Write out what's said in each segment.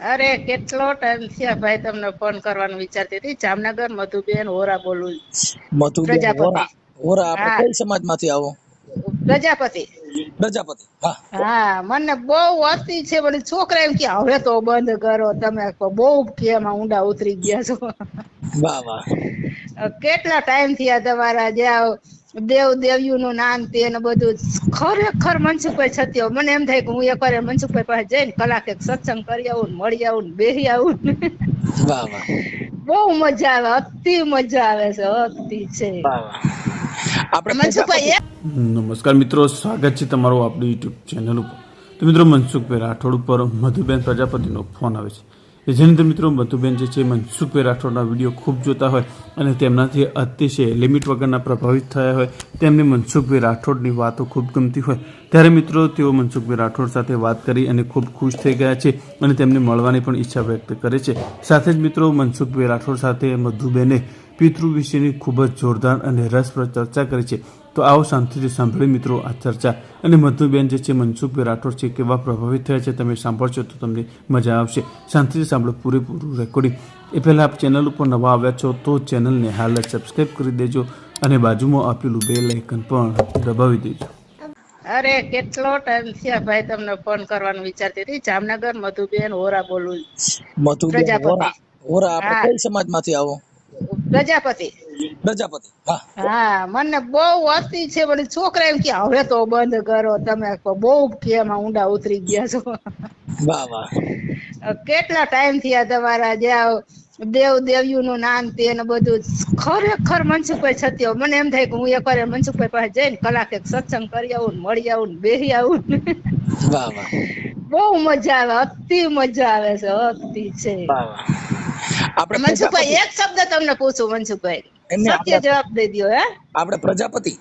અરે કેટલો ટાઈમ થયા ભાઈ તમને ફોન કરવાનું વિચારતી હતી? જામનગર મધુબેન હોરા બોલું. મધુબેન. હોરા હોરા આપણે હા. કઈ સમાજમાંથી આવો? પ્રજાપતિ. પ્રજાપતિ હા. હા મને બહુ અતિ છે બધી છોકરા એમ કે હવે તો બંધ કરો તમે. બહુ કેમાં ઊંડા ઉતરી ગયા છો. વાહ વાહ. કેટલા ટાઈમ થયા તમારા? જ્યાં દેવ દેવ્યું નું નામ તે ને બધું ખરેખર મનસુખભાઈ છત્યો મને એમ થાય કે હું એકવાર એ મનસુખભાઈ પાસે જઈને કલાક એક સત્સંગ કરી આવું ને મળી આવું ને આવું વાહ વાહ. બહુ મજા આવે અતિ મજા આવે છે અતિ છે. મનસુખભાઈ નમસ્કાર મિત્રો સ્વાગત છે તમારું આપણું યુટ્યુબ ચેનલ ઉપર. તો મિત્રો મનસુખભાઈ રાઠોડ ઉપર મધુબેન પ્રજાપતિનો ફોન આવે છે. જેની અંદર મિત્રો મધુબેન જે છે મનસુખભાઈ રાઠોડના વીડિયો ખૂબ જોતા હોય અને તેમનાથી અતિશય લિમિટ વગરના પ્રભાવિત થયા હોય, તેમને મનસુખભાઈ રાઠોડની વાતો ખૂબ ગમતી હોય. ત્યારે મિત્રો તેઓ મનસુખભાઈ રાઠોડ સાથે વાત કરી અને ખૂબ ખુશ થઈ ગયા છે અને તેમને મળવાની પણ ઈચ્છા વ્યક્ત કરે છે. સાથે જ મિત્રો મનસુખભાઈ રાઠોડ સાથે મધુબેને પિતૃ વિશેની ખૂબ જ જોરદાર અને રસપ્રદ ચર્ચા કરી છે. તો આવો શાંતિથી સાંભળી મિત્રો આ ચર્ચા. અને મધુબેન જે છે મનસુખભાઈ રાઠોડ છે કેવા પ્રભાવિત થયા છે તમે સાંભળશો તો તમને મજા આવશે. શાંતિથી સાંભળો પૂરેપૂરું રેકોર્ડિંગ એ પહેલાં આપ ચેનલ ઉપર નવા આવ્યા છો તો ચેનલને હાલ સબસ્ક્રાઈબ કરી દેજો અને બાજુમાં આપેલું બેલ આઇકન પણ દબાવી દેજો. અરે કેટલો ટાઈમ થયા ભાઈ તમને ફોન કરવાનું વિચારતી હતી? જામનગર મધુબેન હોરા બોલું મધુબેન પ્રજાપતિ. હોરા હોરા આપણે કઈ સમાજમાંથી આવો? પ્રજાપતિ. પ્રજાપતિ. હા મને બહુ અતિ છે પણ છોકરા એમ કે હવે તો બંધ કરો તમે બહુ કે એમાં ઊંડા ઉતરી ગયા છો. વાહ વાહ. કેટલા ટાઈમ થયા તમારા જ્યાં દેવ દેવ્યું નું નામ તે ને બધું. ખરેખર મનસુખભાઈ છત્યો મને એમ થાય કે હું એકવાર મનસુખભાઈ પાસે જઈને કલાક એક સત્સંગ કરી આવું ને મળી આવું ને બેસી આવું બહુ મજા આવે અતિ મજા આવે છે અતિ છે. આપણે મનસુખભાઈ એક શબ્દ તમને પૂછું મનસુખભાઈ. સત્ય જવાબ દઈ દો હે? આપણે પ્રજાપતિ.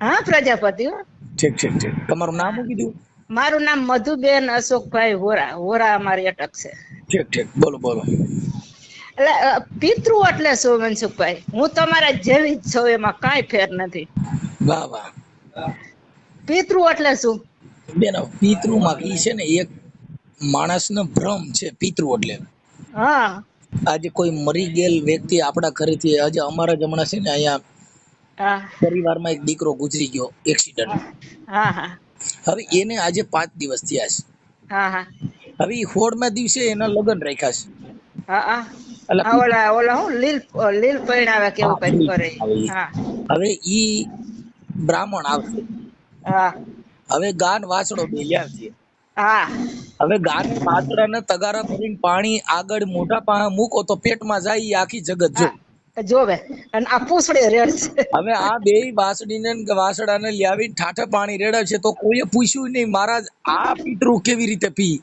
હા પ્રજાપતિ ઠીક ઠીક ઠીક. તમારું નામ શું કીધું? મારું નામ મધુબેન અશોકભાઈ હોરા હોરા અમારી અટક છે. ઠીક ઠીક. બોલો બોલો. એટલે પિતૃ એટલે શું મનસુખભાઈ? હું તમારા જેવી જ છું એમાં કાંઈ ફેર નથી. વાહ વાહ. પિતૃ એટલે શું? બેન પિતૃમાં માં છે ને એક માણસનો ભ્રમ છે પિતૃ એટલે. હા. આજે કોઈ મરી ગયેલ વ્યક્તિ આપણા ઘરેથી આજે અમારા જ હમણાં છે ને અહીંયા પરિવારમાં એક દીકરો ગુજરી ગયો એક્સિડન્ટ હવે એને આજે પાંચ દિવસ થયા છે. હવે ઈ હોળમાં દિવસે એના લગ્ન રાખ્યા છે. હવે ઈ બ્રાહ્મણ આવશે હવે ગાન વાસણો બે છે. હવે ગાન ને તગારા ભરીને પાણી આગળ મોઢા પાસે મૂકો તો પેટમાં જાય આખી જગત જો. જોવે અને આ પૂછડી રેડ છે. હવે આ બે વાસડીને ને વાસડાને લાવી ઠાઠે પાણી રેડે છે તો કોઈએ પૂછ્યું નહીં મહારાજ આ પીતરું કેવી રીતે પી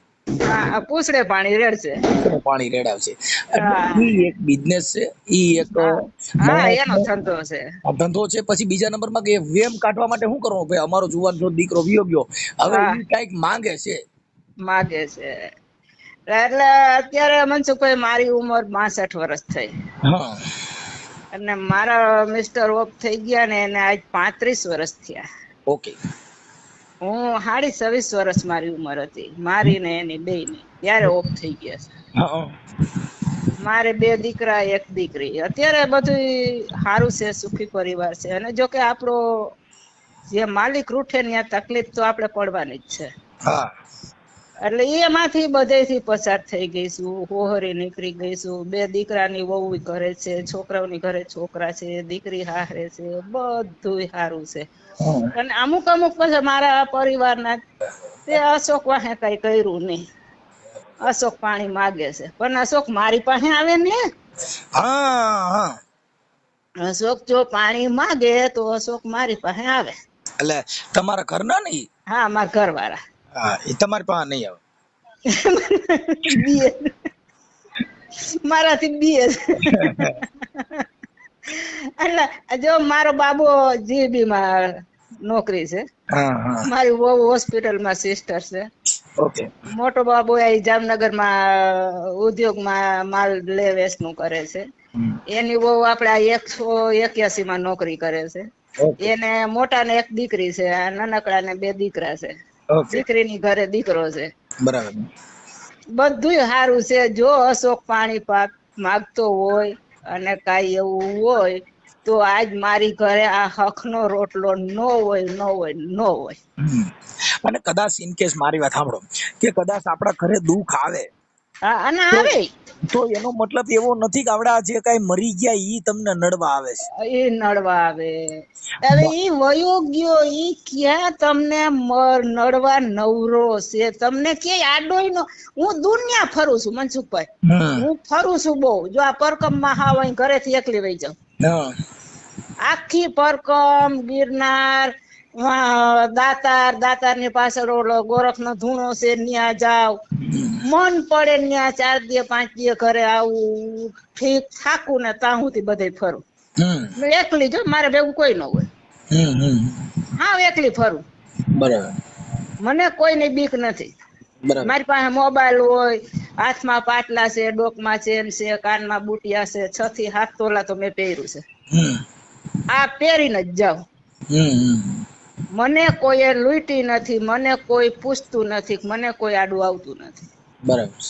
પૂછડે પાણી રેડશે. પાણી રેડાવશે. એક બિઝનેસ છે ઈ એક હા એનો ધંધો છે. ધંધો છે પછી બીજા નંબરમાં કે વેમ કાઢવા માટે શું કરવું ભાઈ અમારો જુવાન જો દીકરો વિયો ગયો હવે કંઈક માંગે છે. માગે છે. એટલે અત્યારે મનસુખભાઈ મારી ઉંમર બાસઠ વર્ષ થઈ. હા. અને મારા મિસ્ટર ઓફ થઈ ગયા ને એને આજ પાંત્રીસ વર્ષ થયા. ઓકે. હું સાડી છવ્વીસ વર્ષ મારી ઉંમર હતી. મારી ને એની બે ની ત્યારે ઓફ થઈ ગયા છે. મારે બે દીકરા એક દીકરી. અત્યારે બધું સારું છે સુખી પરિવાર છે. અને જો કે આપણો જે માલિક રૂઠે ત્યાં તકલીફ તો આપણે પડવાની જ છે. એટલે એમાંથી બધેથી પસાર થઈ ગઈશું હોહરી નીકળી ગઈશું. બે દીકરાની વહુ ઘરે છે છોકરાઓની ઘરે છોકરા છે દીકરી હારે છે બધું સારું છે. અને અમુક અમુક પછી મારા પરિવારના તે અશોક વાહે કઈ કર્યું નહીં. અશોક પાણી માગે છે. પણ અશોક મારી પાસે આવે ને? હા હા. અશોક જો પાણી માગે તો અશોક મારી પાસે આવે. એટલે તમારા ઘરના નહીં? હા મારા ઘરવાળા. હા એ તમારી પાસે નહીં આવે. બીએ મારાથી બીએ એટલે જો મારો બાબો જીબી માં નોકરી છે. મારી વહુ હોસ્પિટલમાં સિસ્ટર છે. ઓકે. મોટો બાબો એ જામનગરમાં ઉદ્યોગમાં માલ લે વેચનું કરે છે. એની વહુ આપણે આ એકસો એક્યાસી માં નોકરી કરે છે. એને મોટા ને એક દીકરી છે આ નાનકડા ને બે દીકરા છે. દીકરીની ઘરે દીકરો છે. બરાબર. બધું સારું છે. જો અશોક પાણી પાક માગતો હોય અને કાઈ એવું હોય તો આજ મારી ઘરે આ હકનો રોટલો નો હોય નો હોય નો હોય. અને કદાચ ઇન કેસ મારી વાત સાંભળો કે કદાચ આપણા ઘરે દુઃખ આવે અને આવે. તો એનો મતલબ એવો નથી કે આવડા જે કઈ મરી ગયા ઈ તમને નડવા આવે છે. એ નડવા આવે. હવે ઈ વયો ગયો ઈ ક્યાં તમને મ- નડવા નવરો છે? તમને કે આડોય નો હું દુનિયા ફરું છું મનસુખભાઈ. હું. ફરું છું બહુ. જો આ પરકમમાં હાવ અહીં ઘરેથી એકલી વહી જાઉં. આખી પરકમ ગિરનાર દાતાર દાતારની પાછળ ઓલો ગોરખ નો ધૂણો છે ન્યા જાવ મન પડે ન્યા ચાર દિવસ પાંચ દિવસ ઘરે આવું ઠીક થાકું ને ત્યાં સુધી બધે ફરું. એકલી જો મારે ભેગું કોઈ ન હોય. હા એકલી ફરું. બરાબર. મને કોઈની બીક નથી. મારી પાસે મોબાઈલ હોય હાથમાં પાટલા છે ડોકમાં ચેન છે કાનમાં બુટિયા છે છ થી સાત તોલા તો મેં પહેર્યું છે. આ પહેરીને જ જાઉં. મને કોઈએ લૂંટી નથી મને કોઈ પૂછતું નથી મને કોઈ આડું આવતું નથી. બરાબર.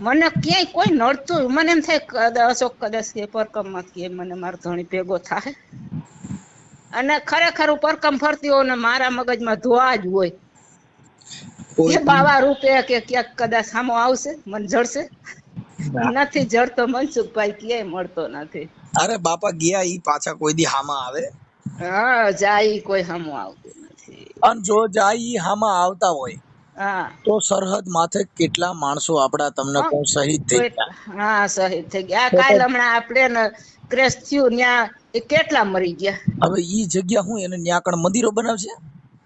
મને ક્યાંય કોઈ નડતું મને એમ થાય કદાચ અશોક કદાચ કે પરકમમાં કે મને મારો ધણી ભેગો થાય. અને ખરેખર હું પરકમ ફરતી હોઉં ને મારા મગજમાં ધોવા જ હોય. એ બાવા રૂપે કે ક્યાંક કદાચ સામો આવશે મને જડશે. નથી જડતો મનસુખભાઈ ક્યાંય મળતો નથી. અરે બાપા ગયા ઈ પાછા કોઈ દી હામાં આવે? હા જાય કોઈ સામો આવતું નથી. અને જો જાય હામાં આવતા હોય હા. તો સરહદ માથે કેટલા માણસો આપડા તમને હા. શહીદ થઈ ગયા. હા શહીદ થઈ ગયા. આ કાલ હમણાં આપણે ને ક્રેશ થયું ત્યાં એ કેટલા મરી ગયા? હવે ઈ જગ્યા હું એને ન્યા કણ મંદિરો બનાવશે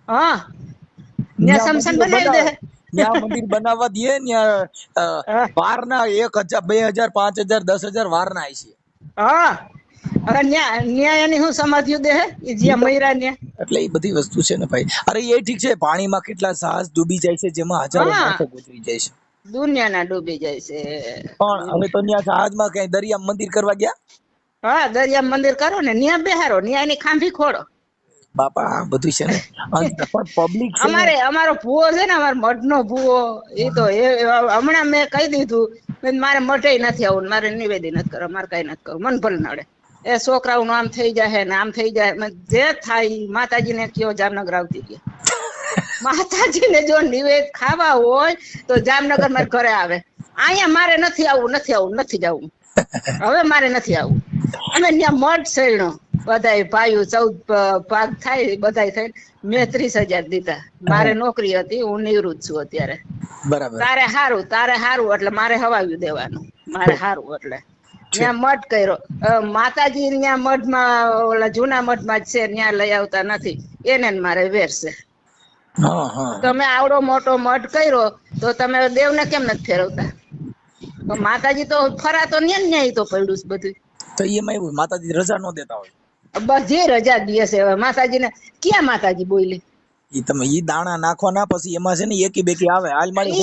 હા. ન્યા સમસન બનાવી દે. ન્યા મંદિર બનાવવા દે ન્યા વારના એક હજાર બે હજાર પાંચ હજાર દસ હજાર વારના આય છે હા. હવે ન્યાય ન્યાય એની હું સમાધિઓ દે હે? ઈ જ્યાં મયરા ને એટલે એ બધી વસ્તુ છે ને ભાઈ. અરે એ ઠીક છે પાણીમાં કેટલા સાહસ ડૂબી જાય છે જેમાં હજારો માણસો ગુજરી જાય છે. દુનિયાના ડૂબી જાય છે. પણ હવે તો ત્યાં જહાજમાં કઈ દરિયા મંદિર કરવા ગયા? હા દરિયા મંદિર કરો ને ન્યા બેહારો ન્યા એની ખાંભી ખોડો બાપા આ બધું છે ને. પબ્લિક અમારે અમારો ભૂવો છે ને અમારો મઢનો ભૂવો એ તો એ એ- હમણાં મેં કહી દીધું મારે મઢે નથી આવું મારે નિવેદન નથી કરો મારે કઈ નથી કરવું મન ભલે નડે. એ છોકરાઓનું આમ થઈ જાય ને આમ થઈ જાય જે થાય માતાજીને કયો જામનગર આવતી ગયા. માતાજીને જો નિવેદ ખાવા હોય તો જામનગર મારે ઘરે આવે. અહીંયા મારે નથી આવવું નથી આવવું નથી જવું હવે મારે નથી આવવું. અમે ત્યાં મઠ સૈણો બધાય ભાઈઓ ચૌદ ભાગ થાય બધાય થઈ મેં ત્રીસ હજાર દીધા. મારે નોકરી હતી હું નિવૃત્ત છું અત્યારે. બરાબર. તારે સારું તારે સારું એટલે મારે હવાવ્યું દેવાનું. મારે સારું એટલે. ત્યાં મઠ કર્યો. માતાજી ત્યાં મઠમાં ઓલા જૂના મઠમાં જ છે ત્યાં લઈ આવતા નથી. એને મારે વેર છે. હા હા. તમે આવડો મોટો મઠ કર્યો તો તમે દેવને કેમ નથી ફેરવતા? માતાજી તો ફરાતો ન્યા ને ન્યાય તો પડ્યું છે બધું. તો એમાં એવું માતાજી રજા ન દેતા હોય. બસ જે રજા દે છે હવે માતાજીને ક્યાં માતાજી બોલી? ઈ તમે ઈ દાણા નાખવા ના પછી એમાં છે ને એકી બેકી આવે. હાલ મારી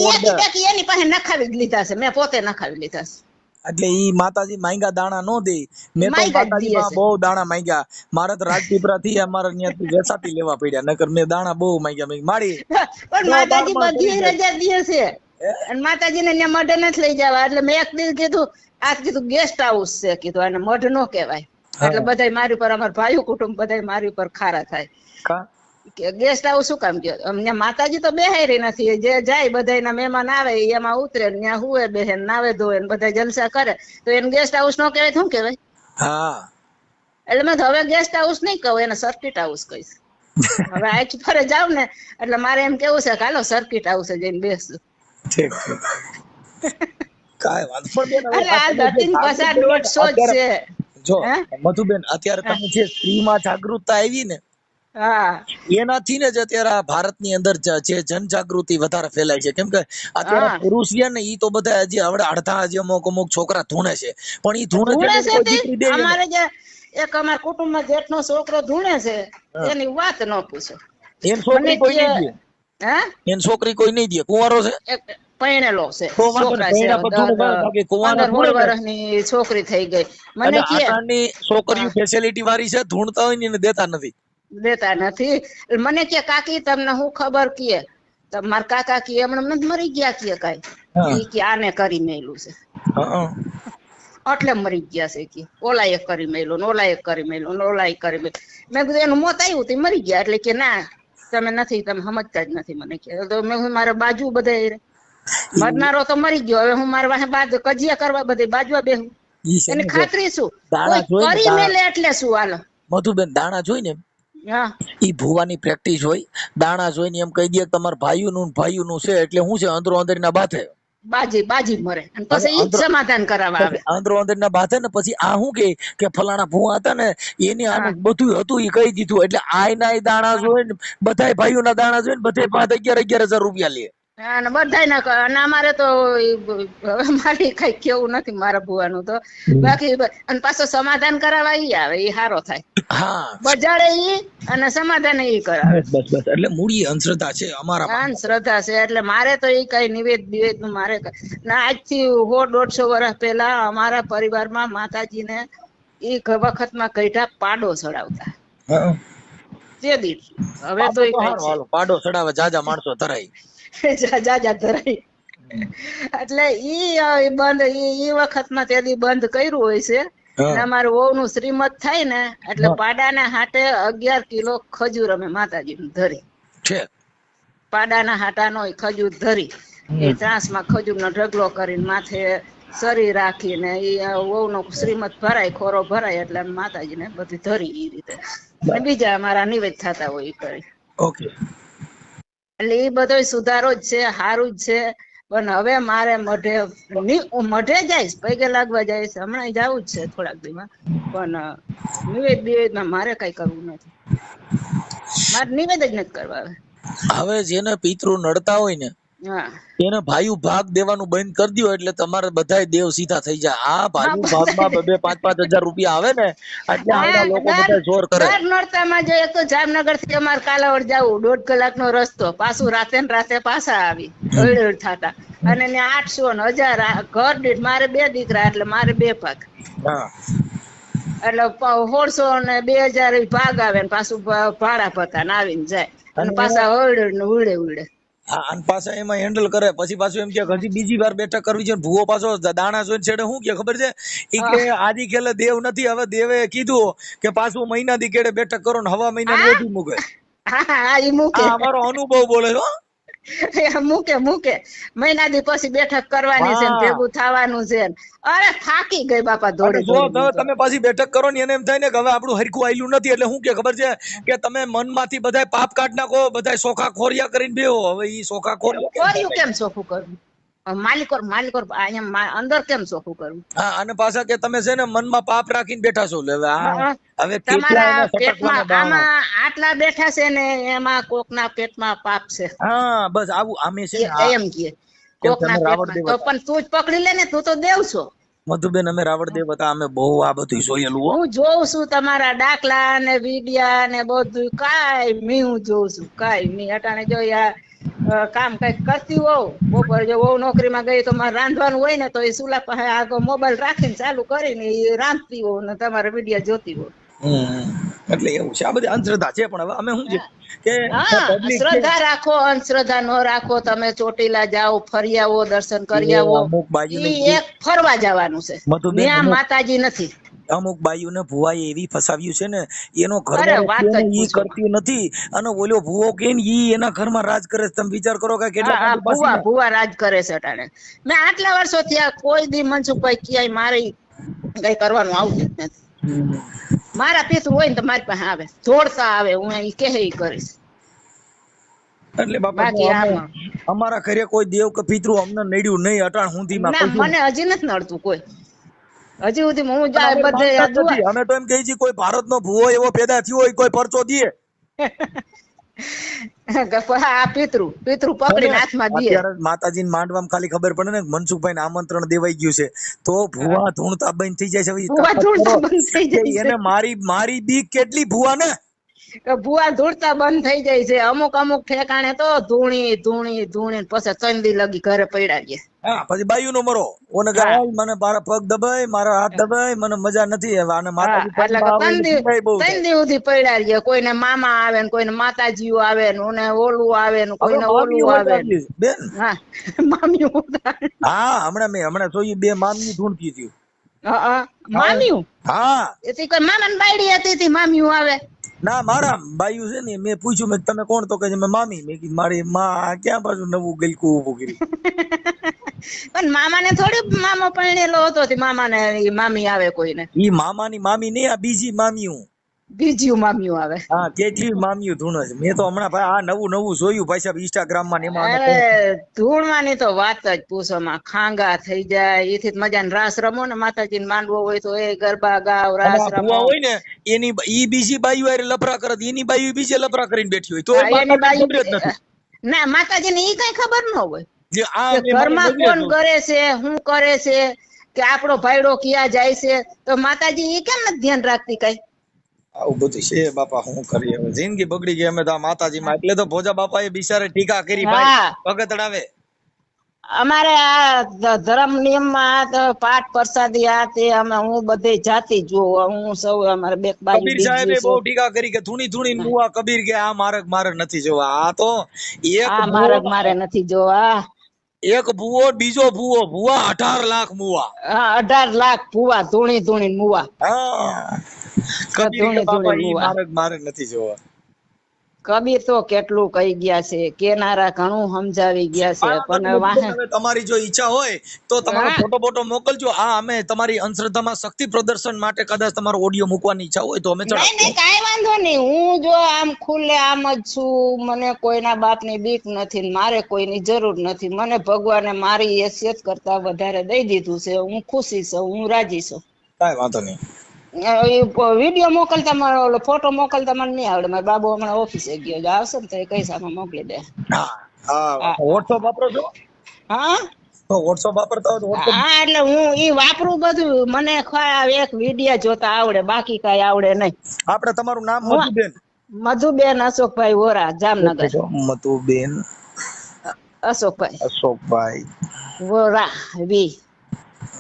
એની પાસે નખાવી જ લીધા છે મેં પોતે નખાવી લીધા છે. એટલે ઈ માતાજી માંગ્યા દાણા નો દે. મેં તો માતાજી માં બહુ દાણા માંગ્યા. મારા તો રાજપીપરા થી અમારે ત્યાંથી વેસાતી લેવા પડ્યા. નકર મેં દાણા બહુ માંગ્યા. મેં માડી પણ માતાજી બધી રજા દે. છે અને માતાજીને ત્યાં મઢ નથી લઈ જવા. એટલે મેં એક દિવસ કીધું આ કીધું ગેસ્ટ હાઉસ છે. કીધું અને મઢ નો કહેવાય. એટલે બધાય મારી પર અમારા ભાઈ કુટુંબ બધાય મારી પર ખારા થાય. ગેસ્ટ હાઉસ શું કામ ગયો? અમને માતાજી તો બેહારી નથી. જે જાય બધાયના મહેમાન આવે એમાં ઉતરે ત્યાં હુએ બેહે નાવે ધોવે ને બધા જલસા કરે. તો એને ગેસ્ટ હાઉસ નો કહેવાય શું કહેવાય? હા. એટલે મેં હવે ગેસ્ટ હાઉસ નહીં કહું એને સર્કિટ હાઉસ કહીશ. હવે આ ફરે જાવ ને એટલે મારે એમ કેવું છે કે હાલો સર્કિટ હાઉસ જઈને બેસું ઠીક કાય વાત પણ બેન, હવે આ દતિન જાગૃતિ દોઢસો જ છે. જો મધુબેન અત્યારે તમે જે સ્ત્રીમાં જાગૃતતા આવી ને એનાથી ને જ અત્યારે આ ભારતની અંદર જ- જનજાગૃતિ વધારે ફેલાય છે. કેમ કે અત્યારે પુરુષ છે ને ઈ તો બધા હજી હવે અડધા હજી અમુક અમુક છોકરા ધૂણે છે. પણ ઈ ધૂણે. અમારે જે એક અમારા કુટુંબમાં જેઠનો છોકરો ધૂણે છે એની વાત ન પૂછો. એન છોકરી કોઈ નહીં દે. હે? એન છોકરી કોઈ નહીં દે. કુંવારો છે? છોકરા થઈ ગઈ. મને કે છોકરીઓ ફેસિલિટી વાળી છે ધૂણતા હોય ને દેતા નથી. દેતા નથી. મને કે કાકી તમને હું ખબર કીએ? તો મારા કાકા કે એમણે મરી ગયા કીએ. કઈ. કે આને કરી મેલું છે. એટલે મરી ગયા છે કે ઓલા એક કરી મેલું ને ઓલા એક કરી મેલું ને ઓલા એક કરી મેલું મેં કીધું એનું મોત આવ્યું તે મરી ગયા. એટલે કે ના તમે નથી તમે સમજતા જ નથી મને કે. તો મેં મારે બાજુ બધે મરનારો તો મરી ગયો. હવે હું મારા વાહે બાદ કજિયા કરવા બધે બાજવા બેહું? એને ખાતરી શું? કરી મેલે એટલે શું હાલ? મધુબેન દાણા જોઈને ઈ ભુવાની પ્રેક્ટિસ હોય દાણા જોઈને એમ કહી દે તમારા ભાઈઓનું ભાઈઓનું છે એટલે શું છે અંદરો અંદરના બાથે. બાજી બાજી મરે. અને પછી ઈ અંદરો- સમાધાન કરાવવા આવે. અંદરો અંદરના બાથે ને પછી આ શું કે કે ફલાણા ભૂવા હતા ને એને આનું બધું હતું એ કહી દીધું. એટલે આય નાય દાણા જોઈને બધાય ભાઈઓના દાણા જોઈને બધાય પાંચ અગિયાર અગિયાર હજાર રૂપિયા લે. અને બધાય ના અને અમારે તો હવે મારે કઈ કેવું નથી મારા ભુવાનું તો. બાકી અને પાછો સમાધાન કરાવવા ઈ આવે ઈ હારો થાય. હા. બજાડે ઈ અને સમાધાન ઈ કરાવે. બસ બસ એટલે મૂળી અંધશ્રદ્ધા છે અમારા આન છે એટલે મારે તો ઈ કઈ નિવેદ બિવેદનું મારે ના આજથી હો દોઢસો વર્ષ પહેલા અમારા પરિવારમાં માતાજીને ઈ વખતમાં કઈઠા પાડો ચડાવતા. હા. તે દી હવે તો પાડો ચડાવે જાજા માણસો ધરાય. છે જા જા ધરાઈ. એટલે ઈ બંધ ઈ વખતમાં તેદી બંધ કર્યું હોય છે. હા. અને નું શ્રીમત થાય ને એટલે પાડાના હાટે અગિયાર કિલો ખજૂર અમે માતાજી ધરી. પાડાના હાટા નો ખજૂર ધરી. એ ત્રાસમાં ખજૂરનો ઢગલો કરીને માથે સરી રાખીને એ ઓવ વહુનો શ્રીમત ભરાય ખોરો ભરાય એટલે માતાજી ને બધી ધરી એ રીતે. બીજા અમારા નિવેદ થતા હોય એ કરી. ઓકે. એટલે એ બધો સુધારો જ છે સારું જ છે. પણ હવે મારે મઢે મઢે જઈશ પૈકે લાગવા જઈશ. હમણાં જવું જ છે થોડાક દીમાં. પણ, નિવેદ બિવેદમાં મારે કઈ કરવું નથી. મારે નિવેદ જ નથી કરવા હવે. જેને પિતૃ નડતા હોય ને એને ભાઈઓ ભાગ દેવાનું બંધ કરી દો એટલે તમારે બધાય દેવ સીધા થઈ જાય આ ભાઈઓ ભાગમાં બે પાંચ પાંચ હજાર રૂપિયા આવે ને એટલે આના લોકો બધા જોર કરે. દર નોરતામાં જો એક તો જામનગરથી અમારે કાલાવડ જવું દોઢ કલાકનો રસ્તો. પાછું રાતે ને રાતે પાછા આવી હળ થતા. અને ને આઠસો ને હજાર ઘર દીઠ મારે બે દીકરા એટલે મારે બે પાક હા. એટલે હોળસો સોળસો ને બે હજાર ભાગ આવે ને પાછું ભાડા પતા ને આવીને જાય. અને પાછા હળે ને ઉડે ઉડે. હા અને પાછા એમાં હેન્ડલ કરે. પછી પાછું એમ કે હજી બીજી વાર બેઠક કરવી છે ભૂવો પાછો દાણા જોઈને છેડે શું કે ખબર છે? કે આદિ ખેલે દેવ નથી હવે દેવે કીધું કે પાછું મહિના દી કેડે બેઠક કરો ને હવા મહિના વધુ મૂકે. હા હા ઈ મૂકે. અમારો અનુભવ બોલે છે મૂકે મૂકે. મહિના દી પછી બેઠક કરવાની છે ભેગું થવાનું છે અરે થાકી ગઈ બાપા દોડી જો તમે. પાછી બેઠક કરો ને એને એમ થાય ને કે હવે આપણું હરખું આયલું નથી એટલે શું કે ખબર છે કે તમે મનમાંથી બધાય પાપ કાઢ નાખો બધાય સોખા ખોરિયા કરીને બેહો. હવે ઈ સોખા ખોરિયા કર્યું કેમ સોખું કરવું માલિકોર માલિકોર અહીંયા અંદર કેમ ચોખ્ખું કરવું હા અને પાછા કે તમે છે ને મનમાં પાપ રાખીને બેઠા છો હવે. હવે તમારા પેટમાં આમાં આટલા બેઠા છે ને એમાં કોકના પેટમાં પાપ છે. હા બસ આવું આમે છે એમ કે. કોકના પેટમાં તો પણ તું જ પકડી લે ને તું તો દેવ છો. મધુબેન અમે રાવણદેવ હતા અમે બહુ આ બધું જોયેલું હું. જોઉં છું તમારા દાખલા ને વિડિયા ને બધું કાઈ મી હું જોઉં છું કાઈ મી. અટાણે જોયા કામ કંઈક કરતી હોઉં બપોર જો વહુ નોકરીમાં ગઈ તો મારે રાંધવાનું હોય ને તો એ સુલા પાસે આગળ મોબાઈલ રાખીને ચાલુ કરીને એ રાંધતી હોઉં ને તમારે વીડિયો જોતી હોઉં. એટલે એવું છે. આ બધી અંધશ્રદ્ધા છે પણ હવે અમે શું છે કે. શ્રદ્ધા રાખો અંધશ્રદ્ધા ન રાખો. તમે ચોટીલા જાઓ ફરી આવો દર્શન કરી આવો. એક ફરવા જવાનું છે. ત્યાં માતાજી નથી. અમુક બાયુને ભુવાએ એવી ફસાવ્યું છે ને એનો અરે ઘર ઈ કરતી નથી. અને ઓલો ભુવો કે ઈ એના ઘરમાં રાજ કરે છે. તમે વિચાર કરો કે કેટલા ભુવા ભુવા રાજ કરે છે અટાણે. મેં આટલા વર્ષો થયા કોઈ દી મનસુખભાઈ ક્યાંય મારે કઈ કરવાનું આવતું જ નથી. મારા પિત હોય ને તો મારી પાસે આવે. જોડતા આવે હું એ કહે કરીશ. એટલે બાપા અમારા ઘરે કોઈ દેવ કે પિતૃ અમને નડ્યું નહીં. અટાણ હુંધીમાં ધીમા મને હજી નથી નડતું કોઈ. હજી સુધી હું જાય બધે. અમે તો એમ કહી છીએ કોઈ ભારતનો ભૂવો એવો પેદા થયો હોય કોઈ પરચો દે. આ પિતૃ પિતૃ પકડીને હાથમાં દે. માતાજીને માંડવામાં ખાલી ખબર પડે ને મનસુખભાઈ આમંત્રણ દેવાઈ ગયું છે. તો ભુવા ધૂણતા બંધ થઈ જાય છે. હવે ઈ ભુવા તપાસ ધૂણતા બંધ થઈ જાય એને મારી મારી કેટલી ભુવા ને કે ભૂવા ધૂળતા બંધ થઈ જાય છે. અમુક અમુક ઠેકાણે તો ધૂણી ધૂણી ધૂણી પછી ચંદી લગી ઘરે પડ્યા હા પછી બાયું નો મરો. ઓને કે મને મારા પગ દબાય મારા હાથ દબાય મને મજા નથી હવે અને માતાજી એટલે ચંદી સુધી પડ્યા રહીએ કોઈને મામા આવે ને કોઈને માતાજીઓ આવે ને ઓને ઓલું આવે ને કોઈને ઓલું આવે બેન. હા મામી હા હમણાં મેં હમણાં જોયું બે મામી ધૂણતી હતી હા, હા. મામીયું હા. એથી કોઈ મામાને બાયડી હતી તી મામીયું આવે. ના મારા બાયું છે ને મેં પૂછ્યું મેં તમે કોણ? તો કહે મેં મામી. મેં કીધું મારી માં ક્યાં પાછું નવું ગલકું ઊભું કર્યું? પણ મામાને થોડી મામો પરણેલો હતો મામા મામાને મામી આવે કોઈને. ઈ મામાની મામી નહીં આ બીજી મામીયું બીજું મામ્યું આવે. હા કેટલી મામ્યું ધૂણ જ મેં તો હમણાં ભાઈ આ નવું નવું જોયું પાછા ઇન્સ્ટાગ્રામમાં ને એમાં અમે અરે ધૂળવાની તો વાત જ પૂછોમાં ખાંગા થઈ જાય એથી મજા રાસ રમો ને માતાજીને માંડવો હોય તો એ ગરબા ગાવ રાસ રમો. હોય ને એની ઈ બીજી બાયુ આરે લફરા કરત એની બાયુ બીજે લફરા કરીને બેઠી હોય. તો હા, એની બાયુ ના માતાજી ને ઈ કઈ ખબર ન હોય. મેં ઘરમાં કોણ કરે છે શું કરે છે કે આપણો ભાઈડો ક્યાં જાય છે તો માતાજી એ કેમ નથી ધ્યાન રાખતી કઈ? આવું બધું છે. બાપા શું કરીએ હવે? જિંદગી બગડી ગઈ અમે તો માતાજીમાં. એટલે તો ભોજા બાપાએ બિચારે ટીકા કરી ભાઈ. હા. ભગતડાવે. અમારે આ ધર્મ નિયમમાં પાઠ પ્રસાદી આ તે અમે હું બધે જાતિ જોઉં હું સૌ અમારે બે બાજુ કબીર સાહેબે બહુ ટીકા કરી કે ધૂણી ધૂણી મુવા કબીર કે આ મારક મારે નથી જોવા. આ તો એક આ ભૂવો- મારે મારે નથી જોવા. એક ભૂવો બીજો ભૂવો. ભૂવા અઢાર લાખ મુવા. હા અઢાર લાખ ભૂવા ધૂણી ધૂણી મુવા. હા. કબીર બાપા ઈ માર્ગ માર્ગ નથી જોવા. કબીર તો કેટલું કહી ગયા છે કેનારા ઘણું સમજાવી ગયા છે પણ તમારી જો ઈચ્છા હોય તો તમારો ફોટો ફોટો મોકલજો. આ અમે તમારી અંધશ્રદ્ધામાં શક્તિ પ્રદર્શન માટે કદાચ તમારો ઓડિયો મૂકવાની ઈચ્છા હોય તો અમે નહીં નહીં કાઈ વાંધો નહીં. હું જો આમ ખુલ્લે આમ જ છું. મને કોઈના બાપની બીક નથી મારે કોઈની જરૂર નથી. મને ભગવાને મારી હેસિયત કરતા વધારે દઈ દીધું છે. હું ખુશી છું હું રાજી છું. કાઈ વાંધો નહીં. વીડિયો મોકલતા મને ઓલો ફોટો મોકલતા મને નહીં આવડે. મારો બાબુ હમણાં ઓફિસે ગયો જો આવશે ને તો એ પૈસામાં મોકલી દે. વોટ્સઅપ વાપરો છો? હા? તો વોટ્સઅપ વાપરતા હોય તો હા એટલે હું ઈ વાપરું બધું. મને એક વીડિયો જોતા આવડે. બાકી કઈ આવડે નહીં. આપણે તમારું નામ મધુબેન. મધુબેન અશોકભાઈ વોરા જામનગર. મધુબેન. અશોકભાઈ. અશોકભાઈ. વોરા વી.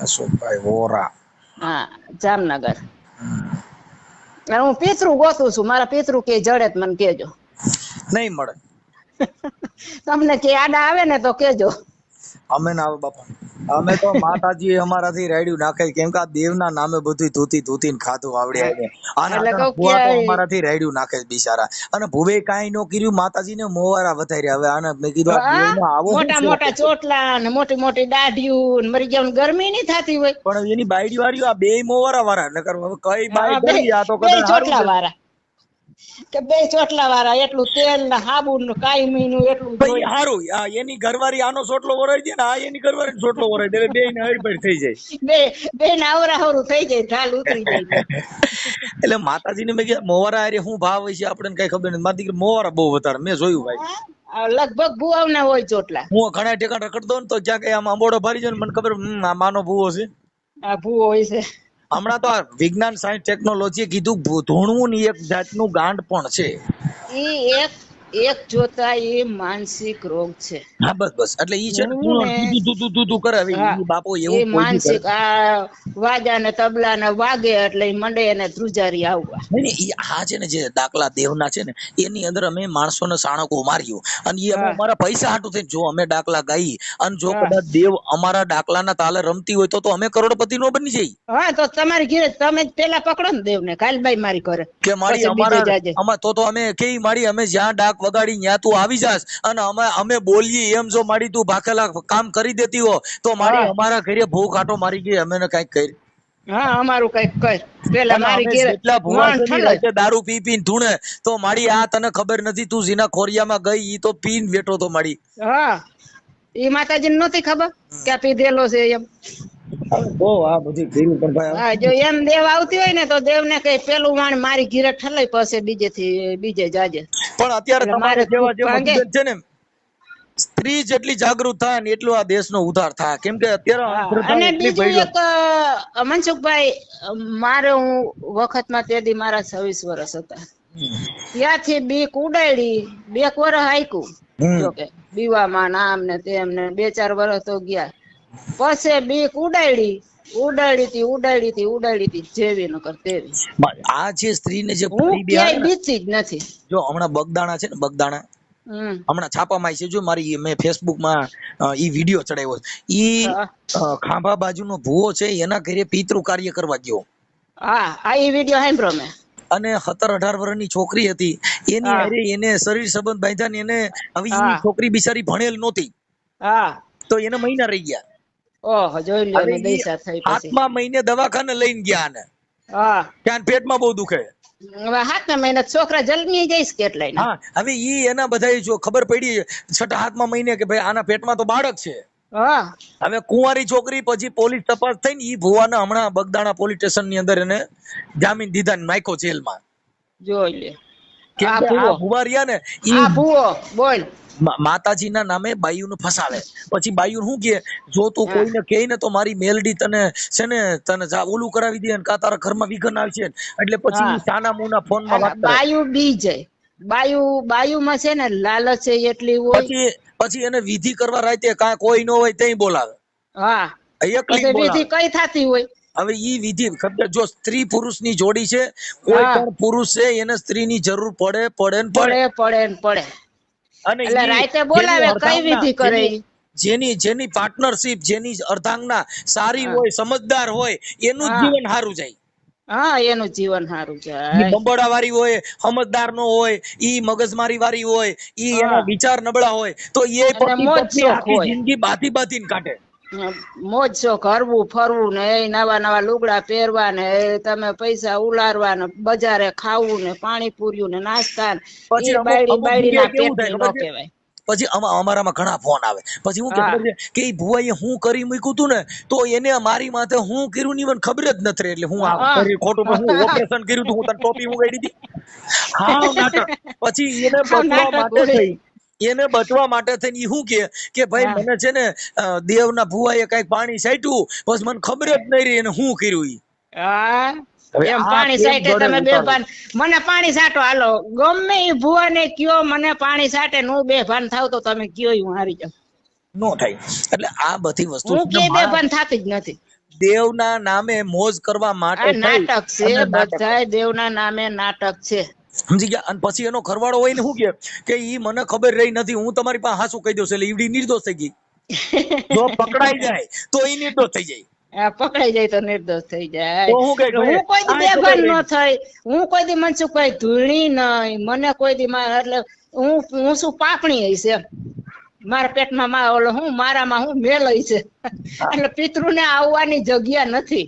અશોકભાઈ વોરા. હા જામનગર. હું પિતૃ ગોતું છું. મારા પિતરું કે જડે મને કેજો. નહીં મળે. તમને કે આડા આવે ને તો કેજો. અમે ના બાપા. અમે તો માતાજી અમારાથી રાડ્યું નાખે કેમ કે આ દેવના નામે બધું ધૂતી ધૂતીને ખાધું આવડે આવે આના ભુવા તો અમારાથી રાડ્યું નાખે બિચારા. અને ભુવે કાંઈ નો કર્યું માતાજીને મોવારા વધાર્યા. હવે આને મેં કીધું આ દેવનો આવો મોટા મોટા ચોટલા ને મોટી મોટી દાઢીયું ને મરી ગયા ગરમી નહીં થતી હોય. પણ એની બાયડી વાળીઓ આ બે મોવારા વાળા નકર હવે કઈ બાયડી આ તો કદાચ ચોટલા વાળા કે બે ચોટલા વાળા એટલું તેલ ને સાબુ ને કાયમી નું એટલું ભાઈ. આ એની ઘરવાળી આનો ચોટલો વરાઈ દે ને આ એની ઘરવાળી ચોટલો વરાઈ દે બે ને હરપર થઈ જાય. બે બે ને આવરા હવરું થઈ જાય ઢાલ ઉતરી જાય. એટલે માતાજીને મેં કીધું મોવારા અરે શું ભાવ હોય છે આપણને કઈ ખબર નથી. મારી દીકરી મોવારા બહુ વધારે મેં જોયું ભાઈ. લગભગ ભુવાના હોય ચોટલા. હું ઘણા ઠેકાણ રખડતો ને તો જ્યાં કઈ આમ આંબોડો ભરી જાય ને મને ખબર આ માનો ભૂવો છે. આ ભૂવો હોય છે. હમણાં તો આ વિજ્ઞાન, સાયન્સ ટેકનોલોજી કીધું ધૂણવું ની એક જાતનું ગાંડ પણ છે. એ એક એક જોતા એ માનસિક રોગ છે. હા બસ બસ. એટલે ઈ છે ને ને- કરે. હવે ઈ બાપો એવું એ માનસિક આ વાજા ને તબલા ને વાગે એટલે મંડે ને ધ્રુજારી આવવા. નહીં, નહીં, ઈ આ છે ને જે દાખલા દેવના છે ને એની અંદર અમે માણસોને સાણકો માર્યો. અને ઈ અમે અમારા પૈસા હાટું થઈને જો અમે દાખલા ગાઈ અને જો કદાચ દેવ અમારા દાખલાના તાલે રમતી હોય તો તો અમે કરોડપતિ નો બની જઈ. હા તો તમારી ઘરે તમે પેલા પકડો ને દેવ ને કાલબાઈ મારી કરે કે મારી અમારા. અમાર તો તો અમે કે મારી અમે જ્યાં ડાક વગાડી ત્યાં તું આવી જાસ અને અમે અમે બોલીએ એમ જો મારી તું ભાખેલા કામ કરી દેતી હો તો મારી અમારા ઘરે ભૂ કાટો મારી ગઈ. અમે કંઈક કરી હા અમારું કંઈક કર. પેલા મારી અમે ઘરે જેટલા ભૂવા વાણ છે ને, દારૂ પી પીને ધૂણે તો મારી આ તને ખબર નથી તું જીના ખોરિયામાં ગઈ ઈ તો પીન બેઠો તો મારી. હા. ઈ માતાજીને નહોતી ખબર કે પી પીધેલો છે એમ. બહુ આ બધી કર્યું પણ ભાઈ હા જો એમ દેવ આવતી હોય ને તો દેવ ને કઈ પેલું વાણ મારી ઘીરે ઠલાઈ પાસે બીજેથી બીજે જાજે. પણ અત્યારે તમારે મારે જેવા જેવા. છે ને સ્ત્રી જેટલી જાગૃત થાય ને એટલું આ દેશનો ઉદ્ધાર થાય. કેમ કે અત્યારે અને બીજું એક મનસુખભાઈ મારે હું વખતમાં તે દી મારા છવ્વીસ વર્ષ હતા. ત્યાંથી બીક ઉડાડી બે વર્ષ હાઈકું. જોકે બીવામાં નામ આમ ને તેમ ને બે ચાર વર્ષ તો ગયા. પછી બીક ઉડાડી. ઉડાડી હતી ઉડાડી હતી ઉડાડી હતી જેવી નકર તેવી આ જે સ્ત્રીને જે હું ક્યાંય બીતી જ નથી. જો હમણાં બગદાણા છે ને બગદાણા. હમ. હમણાં છાપામાં છે જો મારી મેં ફેસબુકમાં ઈ વીડિયો ચડાવ્યો છે. ઈ ખાંભા બાજુનો ભૂવો છે એના ઘરે પિતૃ કાર્ય કરવા ગયો. હા આ ઈ વીડિયો સાંભળ્યો મેં. અને સત્તર અઢાર વર્ષની છોકરી હતી. એની. હારે એને શરીર સંબંધ બાંધ્યા ને એને હવે છોકરી બિચારી ભણેલ નહોતી. હા. તો એને મહિના રહી ગયા. ઓહો જોઈ લ્યો ને દૈસા થઈ પછી. આઠમા મહિને દવાખાને લઈને ગયા ને. હા. ત્યાં પેટમાં બહુ દુખે. હવે હાથના મહિના છોકરા જન્મી જઈશ કેટલાય ને. હા હવે ઈ એના બધા જો ખબર પડી છઠ્ઠા હાથમા મહિને કે ભાઈ આના પેટમાં તો બાળક છે. હા. હવે કુંવારી છોકરી પછી પોલીસ તપાસ થઈને ઈ ભુવાને હમણાં બગદાણા પોલીસ સ્ટેશનની અંદર એને જામીન દીધા ને માયકો જેલમાં. જોઈ લે કે આ ભૂવો. રહ્યા ને આ ભૂવો બોલ. માતાજીના નામે બાયુને ફસાવે. પછી બાયુ શું કે જો તું કોઈને કહે ને તો મારી મેલડી તને છે ને તને ઓલું કરાવી દે ને કા તારા ઘરમાં વિઘન આવશે ને. એટલે પછી સાના મુના ફોનમાં વાત બાયુ બી જાય. બાયુ બાયુમાં છે ને લાલચ એટલી હોય. પછી પછી એને વિધિ કરવા રાતે કાંઈ કોઈ ન હોય તઈ બોલાવે. હા. એકલી વિધિ કઈ થતી હોય? હવે ઈ વિધિ ખબર જો સ્ત્રી પુરુષની જોડી છે કોઈ પણ પુરુષ છે એને સ્ત્રી ની જરૂર પડે પડે ને પડે. પડે પડે ને પડે. અને રાતે બોલાવે, કઈ વિધિ કરે જેની- જેની પાર્ટનરશિપ જેની અર્ધાંગના સારી હોય સમજદાર હોય એનું જીવન સારું જાય. હા એનું જીવન સારું જાય. બંબોડા વાળી હોય સમજદાર નો હોય ઈ મગજમારી વાળી હોય ઈ એના વિચાર નબળા હોય તો એ હોય. જિંદગી બાધી બાથીને કાઢે. મોજ શોખ હરવું ફરવું ને એ નવા નવા લુગડા પહેરવા ને તમે પૈસા ઉલારવા ને બજારે ખાવું ને પાણી પૂર્યું ને નાસ્તા પછી બાયડી બાયડી ના નો? કહેવાય. અમારામાં ઘણા ફોન આવે. પછી હું કે કે ઈ હું કરી મૂક્યું તું ને તો એને મારી માથે હું કર્યું ની મને ખબર જ નથી એટલે હું આ ખોટું હું ઓપરેશન કર્યું તું હું તને ટોપી ઉગાડી દીધી હા. નાટક. પછી એને બચવા માટે થઈ એને બચવા માટે થઈને ઈ શું કે કે ભાઈ મને છે ને દેવના ભુવાએ કંઈક પાણી છાંટ્યું પછી મને ખબર જ નહીં રહી એને શું કર્યું ઈ. હા? એમ પાણી સાટે ગળે તમે બે ભાન મને પાણી સાટો હાલો. ગમે ઈ ભુવાને કયો મને પાણી સાટે ને બે ભાન થાવ તો તમે કયો હું હારી જાઉં નો થાય. એટલે આ બધી વસ્તુ હું કે બે ભાન થાતી જ નથી. દેવના નામે મોજ કરવા માટે નાટક છે નાટક દેવના નામે નાટક છે. સમજી ગયા? અને પછી એનો ખરવાડો હોય ને શું કે કે ઈ મને ખબર રહી નથી હું તમારી પાસે હાસુ કહી દઉં એટલે ઈવડી નિર્દોષ થઈ ગઈ. જો પકડાઈ જાય તો ઈ નિર્દોષ થઈ જાય. પકડાઈ જાય તો નિર્દોષ થઈ જાય. હું કઈ દી બેભાન ન થઈ. હું કોઈ દી મનસુખભાઈ ધૂણી નહીં. મને કોઈ દી મા- એટલે હું હું શું પાપણી હઈશ એમ. મારા પેટમાં માં ઓલો હું મારામાં હું મેલ છે એટલે પિતૃને આવવાની જગ્યા નથી.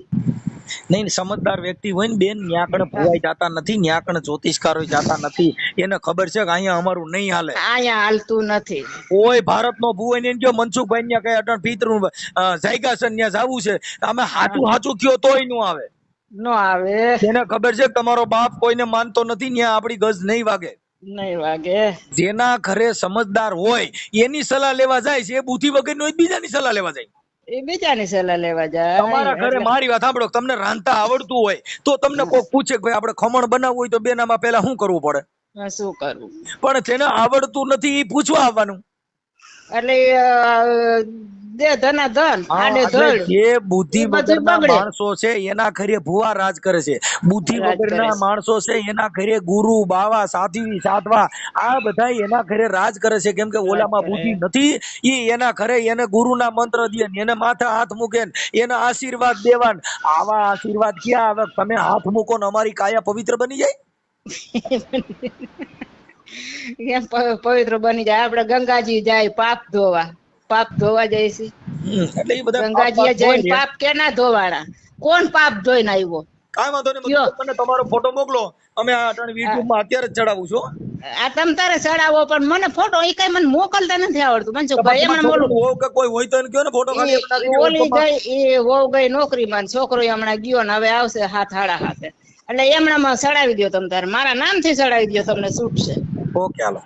નહીં સમજદાર વ્યક્તિ હોય ને બેન ન્યાકણ ભવાઈ જાતા નથી ન્યાકણ જ્યોતિષકારો જાતા નથી. એને ખબર છે કે અહીંયા અમારું નહીં હાલે. અહીંયા હાલતું નથી. કોઈ ભારતનો ભૂ એને કયો મનસુખભાઈ ને કઈ અટણ પિતૃ જાયગા છે ત્યાં જાવું છે. અમે હાચું હાચું કયો તોયનું આવે. નો આવે. એને ખબર છે તમારો બાપ કોઈને માનતો નથી ત્યાં આપણી ગજ નહીં વાગે. નહીં વાગે. જેના ઘરે સમજદાર હોય એની સલાહ લેવા જાય છે એ બુદ્ધિ વગર નો બીજાની સલાહ લેવા જાય. એ બીજાની સલાહ લેવા જાય. તમારા ઘરે મારી વાત સાંભળો તમને રાંધતા આવડતું હોય તો તમને કોઈ પૂછે કે ભાઈ આપણે ખમણ બનાવવું હોય તો બેનામાં પહેલા શું કરવું પડે? શું કરવું? પણ જેને આવડતું નથી એ પૂછવા આવવાનું. એટલે દે ધના ધન આડે ધડ. જે બુદ્ધિ વગરના માણસો છે એના ઘરે ભુવા રાજ કરે છે. બુદ્ધિ વગરના માણસો છે એના ઘરે ગુરુ બાવા સાધ્વી સાધવા આ બધા એના ઘરે રાજ કરે છે. કેમ કે ઓલામાં બુદ્ધિ નથી ઈ એના ઘરે એને ગુરુના મંત્ર દે ને એને માથે હાથ મૂકે ને એના આશીર્વાદ દેવાન. આવા આશીર્વાદ ક્યાં આવે? તમે હાથ મૂકો ને અમારી કાયા પવિત્ર બની જાય? પવિત્ર બની જાય. આપણે ગંગાજી જાય પાપ ધોવા. પાપ ધોવા જાય છે. એટલે એ બધા ગંગાજીએ જઈને પાપ કેના ધોવાના કોણ પાપ ધોઈને આવ્યો? કાંઈ વાંધો નહીં તમને મને તમારો ફોટો મોકલો. અમે આ YouTube માં અત્યારે જ ચડાવું છું આ તમ તારે ચડાવો પણ મને ફોટો એ કઈ મને મોકલતા નથી આવડતું. મને ભાઈ મને મોલું હોવ કે કોઈ હોય તો એને કયો ને ફોટો ખાલી. ઓલી ગઈ એ વહુ ગઈ નોકરી માં છોકરો હમણાં ગયો ને હવે આવશે હાથ હાડા હાથે. એટલે એમણામાં ચડાવી દો તમ તારે. મારા નામથી ચડાવી દો તમને છૂટશે ઓકે હાલો.